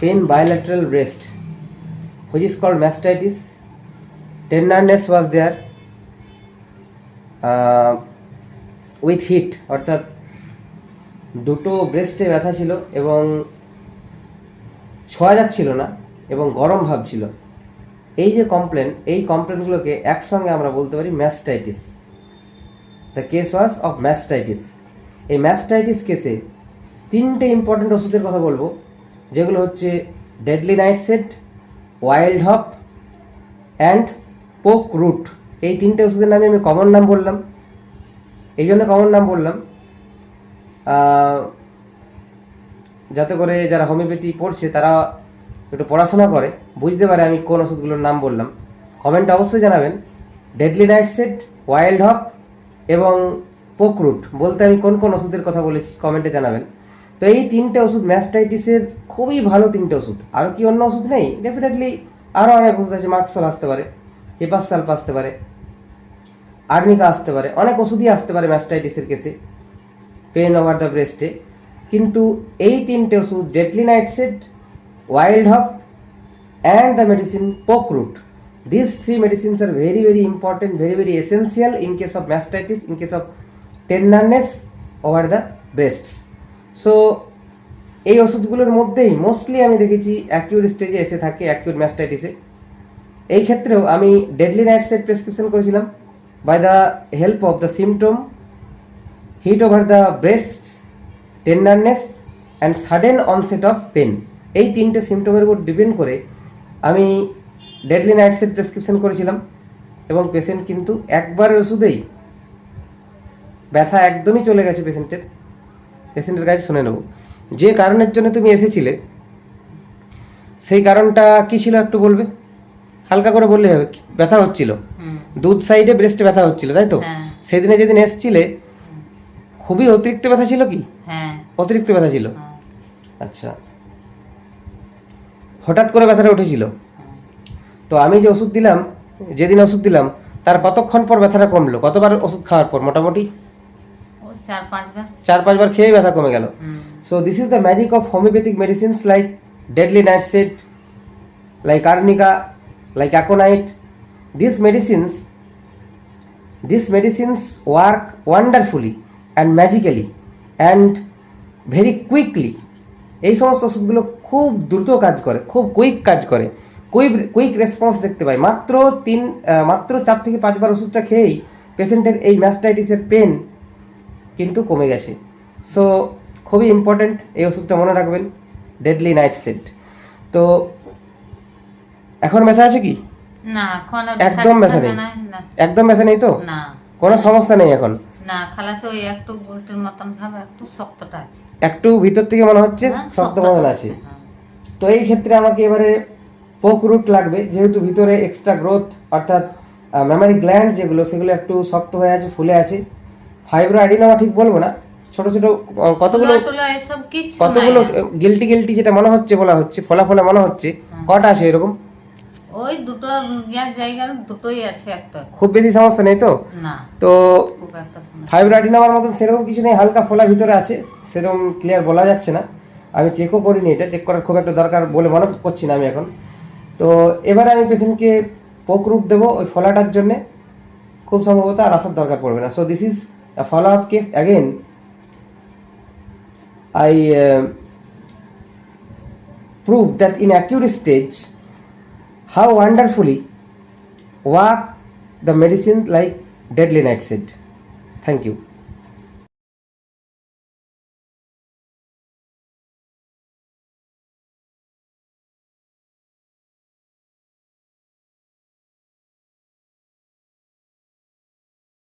pain bilateral breast which is called mastitis. Tenderness was there uh, with heat অর্থাৎ দুটো ব্রেস্টে ব্যথা ছিল এবং ছোঁয়া যাচ্ছিল না এবং গরম ভাব ছিল। এই যে কমপ্লেন এই কমপ্লেনগুলোকে একসঙ্গে আমরা বলতে পারি mastitis the case was of mastitis এই ম্যাস্টাইটিস কেসে তিনটে ইম্পর্টেন্ট ওষুধের কথা বলব। যেগুলো হচ্ছে deadly nightshade wild hop and poke root এই তিনটে ওষুধের নামে আমি কমন নাম বললাম। এই জন্য কমন নাম বললাম। যাতে করে যারা হোমিওপ্যাথি পড়ছে, তারা একটু পড়াশোনা করে। বুঝতে পারে আমি কোন ওষুধগুলোর নাম বললাম। কমেন্টে অবশ্যই জানাবেন। Deadly nightshade wild hop এবং পোকরুট বলতে আমি কোন কোন ওষুধের কথা বলেছি কমেন্টে জানাবেন। তো এই তিনটে ওষুধ ম্যাস্টাইটিসের খুবই ভালো তিনটে ওষুধ। আরও কি অন্য ওষুধ নেই? ডেফিনেটলি আরও অনেক ওষুধ আছে মাক্সল আসতে পারে হেপাস সালফ আসতে পারে আর্নিকা আসতে পারে, অনেক ওষুধই আসতে পারে ম্যাস্টাইটিসের কেসে পেন ওভার দ্য ব্রেস্টে কিন্তু এই তিনটে ওষুধ deadly nightshade wild hop and the medicine poke root these three medicines are very very important, very very essential in case of mastitis, in case of tenderness over the so, এই ওষুধগুলোর মধ্যেই mostly আমি দেখেছি acute স্টেজে এসে থাকে acute ম্যাস্টাইটিসে এই ক্ষেত্রেও আমি ডেডলি নাইট সেট প্রেসক্রিপশন করেছিলাম। By the help of the symptom heat over the breast tenderness and sudden onset of pain এই তিনটে সিমটমের উপর ডিপেন্ড করে আমি ডেডলি নাইট সেট প্রেসক্রিপশন করেছিলাম। এবং পেশেন্ট কিন্তু একবারের ওষুধেই ব্যথা একদমই চলে গেছে পেশেন্টের পেশেন্টের কাছে শুনে নেব। যে কারণের জন্য তুমি এসেছিলে সেই কারণটা কি ছিল একটু বলবে? হালকা করে বললে হবে ব্যথা হচ্ছিল। দুধ সাইডে ব্রেস্টে ব্যথা হচ্ছিল তাই তো? হ্যাঁ। সেদিনে যেদিন এসছিলে খুবই অতিরিক্ত ব্যথা ছিল কি? হ্যাঁ। অতিরিক্ত ব্যথা ছিল? হ্যাঁ, আচ্ছা। হঠাৎ করে ব্যথাটা উঠেছিল। তো আমি যে ওষুধ দিলাম যেদিন ওষুধ দিলাম তার কতক্ষণ পর ব্যথাটা কমলো? কতবার ওষুধ খাওয়ার পর? মোটামুটি? চার পাঁচবার চার পাঁচবার খেয়েই ব্যথা কমে গেল হুম So this is the magic of homeopathic medicines like deadly nightshade, like arnica, like aconite. These medicines, these medicines work wonderfully and magically and very quickly. এই সমস্ত ওষুধগুলো খুব দ্রুত কাজ করে খুব কুইক কাজ করে কুইক কুইক রেসপন্স দেখতে পাই মাত্র তিন মাত্র চার থেকে পাঁচবার ওষুধটা খেয়েই পেশেন্টের এই ম্যাস্টাইটিসের পেন কিন্তু কমে গেছে। সো খুবই ইম্পর্ট্যান্ট এই ওষুধটা মনে রাখবেন ডেডলি নাইট সেট তো এখন ব্যথা আছে কি? না একদম ব্যথা নেই। একদম ব্যথা নেই তো? না। কোনো সমস্যা নেই এখন? না খালাস ওই একটু উল্টের মতন ভাবে একটু শক্তটা আছে। একটু ভিতর থেকে মনে হচ্ছে শক্ত মতন আছে। হ্যাঁ। তো এই ক্ষেত্রে আমাকে এবারে পোক রুট লাগবে যেহেতু ভিতরে এক্সট্রা গ্রোথ অর্থাৎ মেমারি গ্ল্যান্ড যেগুলো সেগুলো একটু শক্ত হয়ে আছে ফুলে আছে। ফাইব্রো অ্যাডিনোমা ঠিক বলব না। ছোট ছোট কতগুলো কতগুলো গিলটি গিলটি যেটা মনে হচ্ছে বলা হচ্ছে ফোলা ফলা মনে হচ্ছে কটা আছে এরকম? ওই দুটো জায়গার দুটোই আছে একটা। খুব বেশি সমস্যা নেই তো? না। তো ফাইব্রাডিনামার মতন সেরকম কিছু নেই হালকা ফোলা ভিতরে আছে সেরকম ক্লিয়ার বলা যাচ্ছে না। আমি চেকও করিনি এটা চেক করার খুব একটা দরকার বলে মনে করছি না আমি এখন। তো এবারে আমি পেশেন্টকে পোক রূপ দেবো ওই ফলাটার জন্যে। খুব সম্ভবত আর আসার দরকার পড়বে না। So this is The follow-up case again, I uh, prove that in acute stage, how wonderfully work the medicine like deadly nightshade. Thank you.